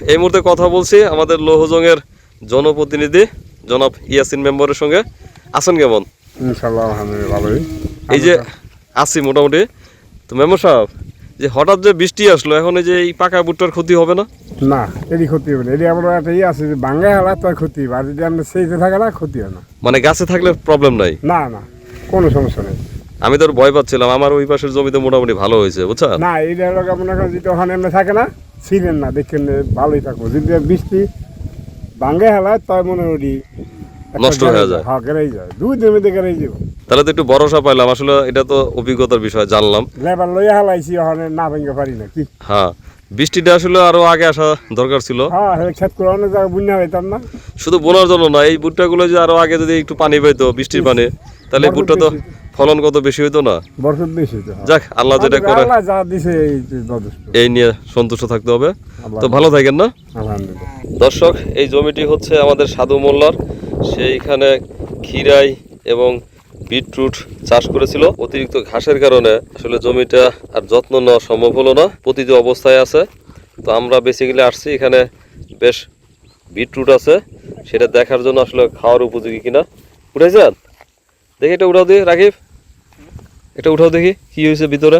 এই মুহূর্তে কথা বলছি আমাদের লৌহজংয়ের জনপ্রতিনিধি জনাব ইয়াসিন মেম্বারের সঙ্গে। আছেন কেমন? এই যে আছি মোটামুটি। তো মেম্বার সাহেব যে হঠাৎ যে বৃষ্টি আসলো এখন এই যে এই পাকা ভুট্টার ক্ষতি হবে না? না এটি ক্ষতি হবে না। এটি আবার একটা ইয়ে আছে যে বাঙ্গাই হালা তার ক্ষতি আর যদি আমরা সেইতে থাকে না ক্ষতি হয় না। মানে গাছে থাকলে প্রবলেম নাই? না না কোনো সমস্যা নেই। আমি তো ভয় পাচ্ছিলাম আমার ওই পাশের জমিতে মোটামুটি ভালো হয়েছে বুঝছেন? না এইটা মনে করেন যেটা ওখানে এমনি থাকে না ছিলেন না দেখেন ভালোই থাকব যদি বৃষ্টি বাঙ্গাই হালা তাই মনে করি নষ্ট হয়ে যায়। হ্যাঁ গেড়েই যায় দুই মধ্যে গেড়েই যাব তাহলে তো একটু ভরসা পাইলাম। আসলে এটা তো অভিজ্ঞতার বিষয় জানলাম। লেবার লইয়া হালাইছি ওখানে না ভেঙে পারি না কি? হ্যাঁ বৃষ্টিটা আসলে আরও আগে আসা দরকার ছিল। হ্যাঁ হ্যাঁ না। শুধু বোনার জন্য না এই ভুট্টাগুলো যে আরও আগে যদি একটু পানি পাইতো বৃষ্টির পানি তাহলে ভুট্টা তো ফলন কত বেশি হইতো না? বরকত বেশি তো হ্যাঁ। যাক আল্লাহ যেটা করে আল্লাহ যা দিছে এই নিয়ে সন্তুষ্ট থাকতে হবে। তো ভালো থাকেন না? আলহামদুলিল্লাহ। দর্শক এই জমিটি হচ্ছে আমাদের সাধু মোল্লার। সেইখানে খিরাই এবং বিটরুট চাষ করেছিল। অতিরিক্ত ঘাসের কারণে আসলে জমিটা আর যত্ন নেওয়া সম্ভব হলো না। পতিত অবস্থায় আছে। তো আমরা বেসিক্যালি আসছি। এখানে বেশ বিটরুট আছে। সেটা দেখার জন্য আসলে খাওয়ার উপযোগী কিনা। উঠে যান। দেখি এটা উঠাও দিই রাকিব। এটা উঠাও দেখি কি হয়েছে ভিতরে?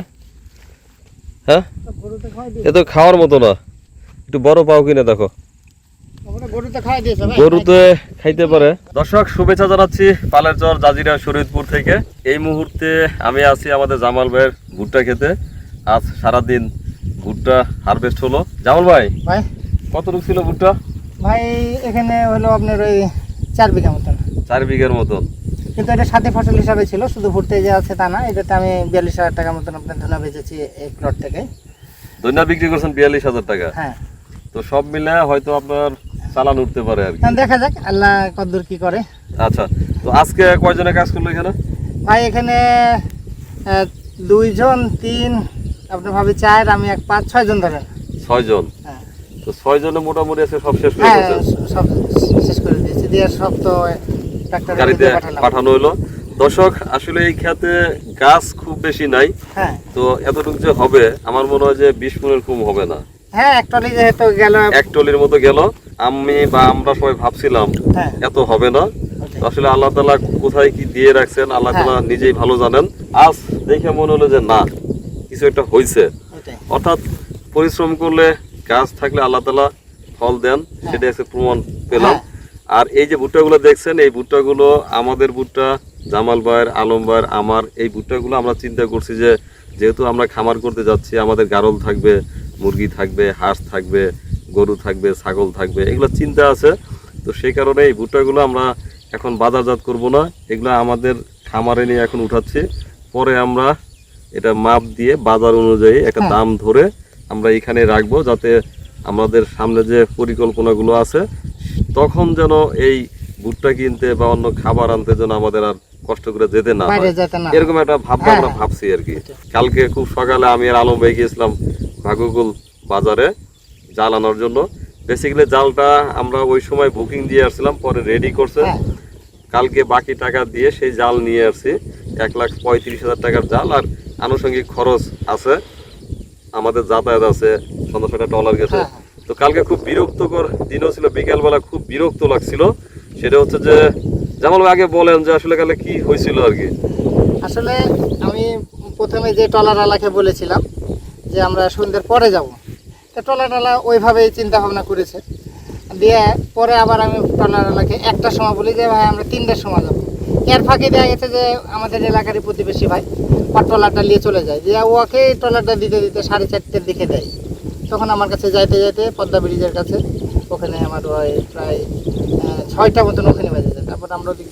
হ্যাঁ? এ তো খাওয়ার মতো না। একটু বড় পাও কিনা দেখো। গরুতে খাইতে পারে। দর্শক শুভেচ্ছা জানাচ্ছি পালের চর জাজিরা শরীদপুর থেকে। এই মুহূর্তে আমি আছি আমাদের জামাল ভাইয়ের ভুট্টা খেতে। আজ সারাদিন ভুট্টা হারভেস্ট হলো। জামাল ভাই ভাই। কতটুকু ছিল ভুট্টা? ভাই এখানে হলো আপনার ওই চার বিঘা মতন। চার বিঘার মতন। কিন্তু এটা সাথে ফসল হিসাবে ছিল শুধু ভুট্টে যে আছে তা না এটাতে আমি বিয়াল্লিশ হাজার টাকা মতন আপনার ধনা বেচেছি এই প্লট থেকে। দৈনা বিক্রি করছেন বিয়াল্লিশ হাজার টাকা? হ্যাঁ। তো সব মিলে হয়তো আপনার চালান উঠতে পারে আর কি। দেখা যাক আল্লাহ কদ্দুর কি করে। আচ্ছা তো আজকে কয়জনে কাজ করল এখানে? ভাই এখানে দুইজন তিন আপনার ভাবে চার আমি এক পাঁচ ছয় জন ধরেন। ছয়জন? হ্যাঁ। তো ছয়জনে মোটামুটি আছে সব শেষ করে হ্যাঁ। সব শেষ করে দিয়েছি। দিয়ে সব তো গাড়িতে পাঠানো হলো। দর্শক আসলে এই খেতে গাছ খুব বেশি নাই। হ্যাঁ। তো এতটুকু যে হবে আমার মনে হয় যে বিশ মনের কম হবে না। হ্যাঁ একটলি যেহেতু গেল। এক টলির মতো গেল। আমি বা আমরা সবাই ভাবছিলাম হ্যাঁ। এত হবে না। আসলে আল্লাহ তালা কোথায় কি দিয়ে রাখছেন আল্লাহ। তালা নিজেই ভালো জানেন। আজ দেখে মনে হলো যে না কিছু একটা হয়েছে অর্থাৎ পরিশ্রম করলে গাছ থাকলে আল্লাহ তালা ফল দেন সেটা একটা প্রমাণ পেলাম। আর এই যে ভুট্টাগুলো দেখছেন এই ভুট্টাগুলো আমাদের ভুট্টা জামাল ভাইয়ের আলম ভাইয়ের আমার এই ভুট্টাগুলো আমরা চিন্তা করছি যে যেহেতু আমরা খামার করতে যাচ্ছি আমাদের গারল থাকবে মুরগি থাকবে হাঁস থাকবে গরু থাকবে ছাগল থাকবে এগুলো চিন্তা আছে তো সেই কারণে এই ভুট্টাগুলো আমরা এখন বাজারজাত করব না এগুলো আমাদের খামারে নিয়ে এখন উঠাচ্ছি পরে আমরা এটা মাপ দিয়ে বাজার অনুযায়ী একটা হ্যাঁ। দাম ধরে আমরা এখানে রাখব যাতে আমাদের সামনে যে পরিকল্পনাগুলো আছে তখন যেন এই ভুট্টা কিনতে বা অন্য খাবার আনতে যেন আমাদের আর কষ্ট করে যেতে না এরকম একটা ভাবনা আমরা হ্যাঁ। ভাবছি আর কি। কালকে খুব সকালে আমি আর আলম ভাই গিয়েছিলাম ভাগুকুল বাজারে জাল আনার জন্য। বেসিক্যালি জালটা আমরা ওই সময় বুকিং দিয়ে আসছিলাম পরে রেডি করছে। হ্যাঁ। কালকে বাকি টাকা দিয়ে সেই জাল নিয়ে আসছি। এক লাখ পঁয়ত্রিশ হাজার টাকার জাল আর আনুষঙ্গিক খরচ আছে। আমাদের যাতায়াত আছে সন্ধ্যা ছটা ডলার গেছে। হ্যাঁ, তো কালকে খুব বিরক্তকর দিনও ছিল, বিকালবেলা খুব বিরক্ত লাগছিল। সেটা হচ্ছে যে যেমন আগে বলেন যে আসলে কালে কি হয়েছিল আর কি। আসলে আমি প্রথমে যে টলারওয়ালাকে বলেছিলাম যে আমরা সন্ধ্যের পরে যাব। তো টলারওয়ালা ওইভাবেই চিন্তা ভাবনা করেছে। দিয়ে পরে আবার আমি টলারওয়ালাকে একটা সময় বলি যে, ভাই, আমরা তিনটার সময় যাব। এর ফাঁকে দেখা গেছে যে, আমাদের এলাকারই প্রতিবেশী ভাই, ওর ট্রলারটা নিয়ে চলে যায়। দিয়ে ওকে ট্রলারটা দিতে দিতে সাড়ে চারটের দিকে দেয়। তখন আমার কাছে যাইতে যাইতে পদ্মা ব্রিজের কাছে, ওখানে আমার ওই প্রায় ছয়টা মতন ওখানে বেজে যায়। তারপর আমরা ওদিক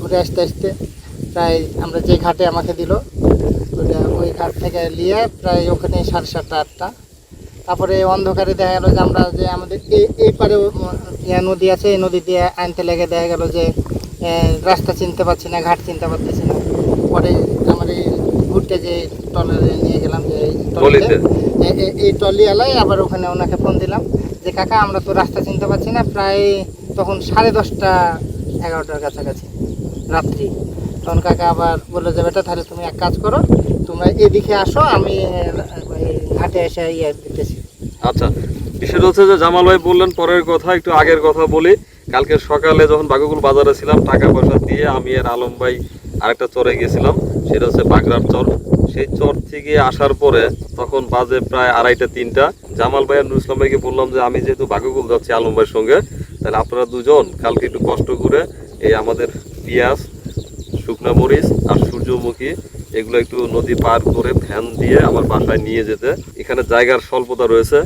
ঘুরে আসতে আসতে প্রায় আমরা যে ঘাটে আমাকে দিল, ওইটা ওই ঘাট থেকে নিয়ে প্রায় ওখানে সাড়ে সাতটা, আটটা। তারপরে অন্ধকারে দেখা গেলো যে আমরা যে আমাদের এই পারে নদী আছে, এই নদী দিয়ে আনতে লেগে দেখা গেল যে রাস্তা চিনতে পারছি না, ঘাট চিনতে পারতেছি না। পরে আমার ঘুরতে যে ট্রলারে নিয়ে গেলাম যে এই এই ট্রলি এলাই আবার ওখানে ওনাকে ফোন দিলাম। যে, কাকা, আমরা তো রাস্তা চিনতে পারছি না, প্রায় তখন সাড়ে দশটা, এগারোটার কাছাকাছি, রাত্রি। তখন কাকা আবার বলল যে, বেটা, তাহলে তুমি এক কাজ করো, তোমরা এদিকে আসো, আমি ঘাটে এসে ইয়ে দিতেছি। আচ্ছা বিষয়টা হচ্ছে যে জামাল ভাই বললেন, পরের কথা, একটু আগের কথা বলি। কালকে সকালে যখন বাগুকুল বাজারে ছিলাম, টাকা পয়সা দিয়ে আমি আর আলম ভাই আরেকটা চরে গেছিলাম, সেটা হচ্ছে বাগড়ার চর। সেই চর থেকে আসার পরে তখন বাজে প্রায় আড়াইটা, তিনটা। জামাল ভাই আর নুর ইসলাম ভাইকে বললাম যে, আমি যেহেতু বাগুকুল যাচ্ছি আলম ভাইয়ের সঙ্গে, তাহলে আপনারা দুজন কালকে একটু কষ্ট করে এই আমাদের পেঁয়াজ, শুকনা মরিচ আর সূর্যমুখী এগুলো একটু নদী পার করে ভ্যান দিয়ে আমার বাসায় নিয়ে যেতে। এখানে জায়গার স্বল্পতা রয়েছে,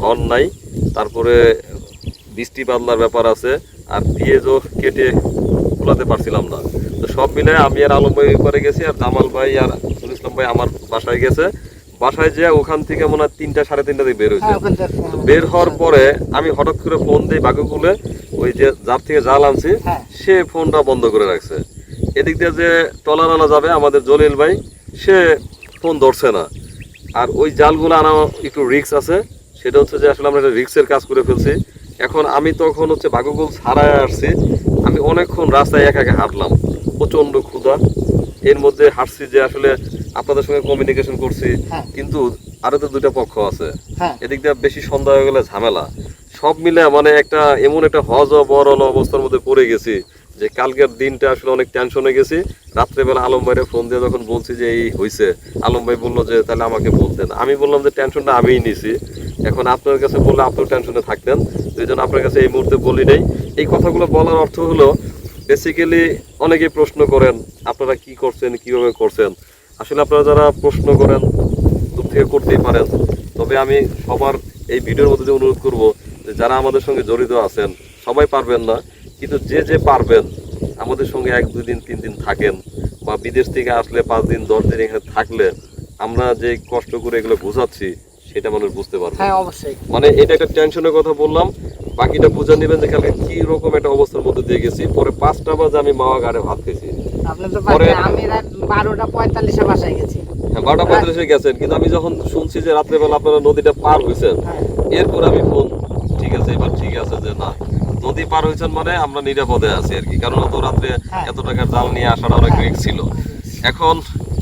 ঘর নাই। তারপরে বৃষ্টি বাদলার ব্যাপার আছে, আর পেঁয়াজও কেটে খোলাতে পারছিলাম না। তো সব মিলে আমি আর আলম ভাই করে গেছি আর জামাল ভাই আর ভাই আমার বাসায় গেছে। বাসায় যে ওখান থেকে মনে হয় তিনটা সাড়ে তিনটা থেকে বের হয়েছে। হ্যাঁ বের হওয়ার পরে আমি হঠাৎ করে ফোন দিই বাগুকুলে ওই যে যার থেকে জাল আনছি হ্যাঁ। সে ফোনটা বন্ধ করে রাখছে। এদিক দিয়ে যে টলার আনা যাবে আমাদের জলিল ভাই সে ফোন ধরছে না। আর ওই জালগুলো আনা একটু রিক্স আছে। সেটা হচ্ছে যে আসলে আমরা একটা রিক্সের কাজ করে ফেলছি। এখন আমি তখন হচ্ছে বাগুকুল ছাড়ায় আসছি। আমি অনেকক্ষণ রাস্তায় একা একা হাঁটলাম। প্রচণ্ড ক্ষুধা। এর মধ্যে হাঁটছি যে আসলে আপনাদের সঙ্গে কমিউনিকেশন করছি। হ্যাঁ। কিন্তু আরও তো দুইটা পক্ষ আছে। হ্যাঁ। এদিক দিয়ে বেশি সন্ধ্যা হয়ে গেলে ঝামেলা। সব মিলে মানে একটা এমন একটা হজ বরল অবস্থার মধ্যে পড়ে গেছি যে কালকের দিনটা আসলে অনেক টেনশনে গেছি। রাত্রেবেলা আলম ভাইরে ফোন দিয়ে যখন বলছি যে এই হয়েছে আলম ভাই বলল যে তাহলে আমাকে বলতেন। আমি বললাম যে টেনশনটা আমিই নিছি। এখন আপনার কাছে বললে আপনিও টেনশনে থাকতেন। এই জন্য আপনার কাছে এই মুহূর্তে বলি নেই। এই কথাগুলো বলার অর্থ হলো বেসিক্যালি অনেকেই প্রশ্ন করেন আপনারা কি করছেন কীভাবে করছেন? আসলে আপনারা যারা প্রশ্ন করেন দূর থেকে করতেই পারেন। তবে আমি সবার এই ভিডিওর মধ্যে অনুরোধ করব যে যারা আমাদের সঙ্গে জড়িত আছেন সবাই পারবেন না কিন্তু যে যে পারবেন আমাদের সঙ্গে এক দুই দিন তিন দিন থাকেন বা বিদেশ থেকে আসলে পাঁচ দিন দশ দিন এখানে থাকলে আমরা যে কষ্ট করে এগুলো বোঝাচ্ছি সেটা মানুষ বুঝতে পারবে। হ্যাঁ অবশ্যই। মানে এটা একটা টেনশনের কথা বললাম বাকিটা বুঝে নেবেন যে কালকে কি রকম একটা অবস্থার মধ্যে দিয়ে গেছি। পরে পাঁচটা বাজে আমি মাওয়া গাড়ে ভাত খেয়েছি আপনি তো পরে- বাসায়- আমি রাত বারোটা পঁয়তাল্লিশে বাসায় গেছি। হ্যাঁ বারোটা পঁয়ত্রিশে গেছেন কিন্তু আমি যখন শুনছি যে রাত্রেবেলা আপনারা নদীটা পার হয়েছেন হ্যাঁ। এরপর আমি ফোন ঠিক আছে এবার ঠিক আছে যে না নদী পার হয়েছেন মানে আমরা নিরাপদে আছি আর কি কারণ অত রাত্রে হ্যাঁ। এত টাকার জাল নিয়ে আসার অনেক রিস্ক ছিল। এখন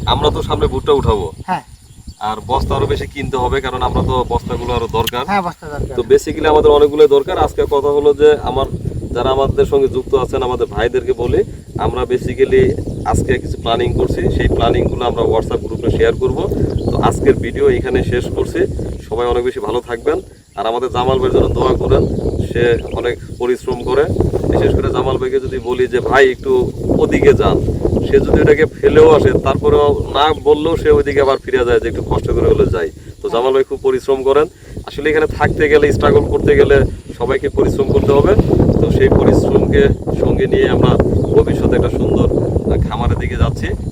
আমরা তো সামনে ভুট্টা উঠাবো। হ্যাঁ। আর বস্তা আরও বেশি কিনতে হবে কারণ আমরা তো বস্তাগুলো আরও দরকার। হ্যাঁ তো বেসিক্যালি আমাদের অনেকগুলো দরকার। আজকে কথা হলো যে আমার যারা আমাদের সঙ্গে যুক্ত আছেন আমাদের ভাইদেরকে বলি আমরা বেসিক্যালি আজকে কিছু প্ল্যানিং করছি। সেই প্ল্যানিংগুলো আমরা হোয়াটসঅ্যাপ গ্রুপে শেয়ার করব। তো আজকের ভিডিও এখানে শেষ করছি। সবাই অনেক বেশি ভালো থাকবেন। আর আমাদের জামাল ভাইয়ের জন্য দোয়া করেন। সে অনেক পরিশ্রম করে। বিশেষ করে জামাল ভাইকে যদি বলি যে, ভাই, একটু ওদিকে যান। সে যদি ওটাকে ফেলেও আসে, তারপরেও না বললেও সে ওইদিকে আবার ফিরে যায় যে, একটু কষ্ট করে হলে যায় তো জামাল ভাই খুব পরিশ্রম করেন। আসলে এখানে থাকতে গেলে স্ট্রাগল করতে গেলে সবাইকে পরিশ্রম করতে হবে। তো সেই পরিশ্রমকে সঙ্গে নিয়ে আমরা ভবিষ্যতে একটা সুন্দর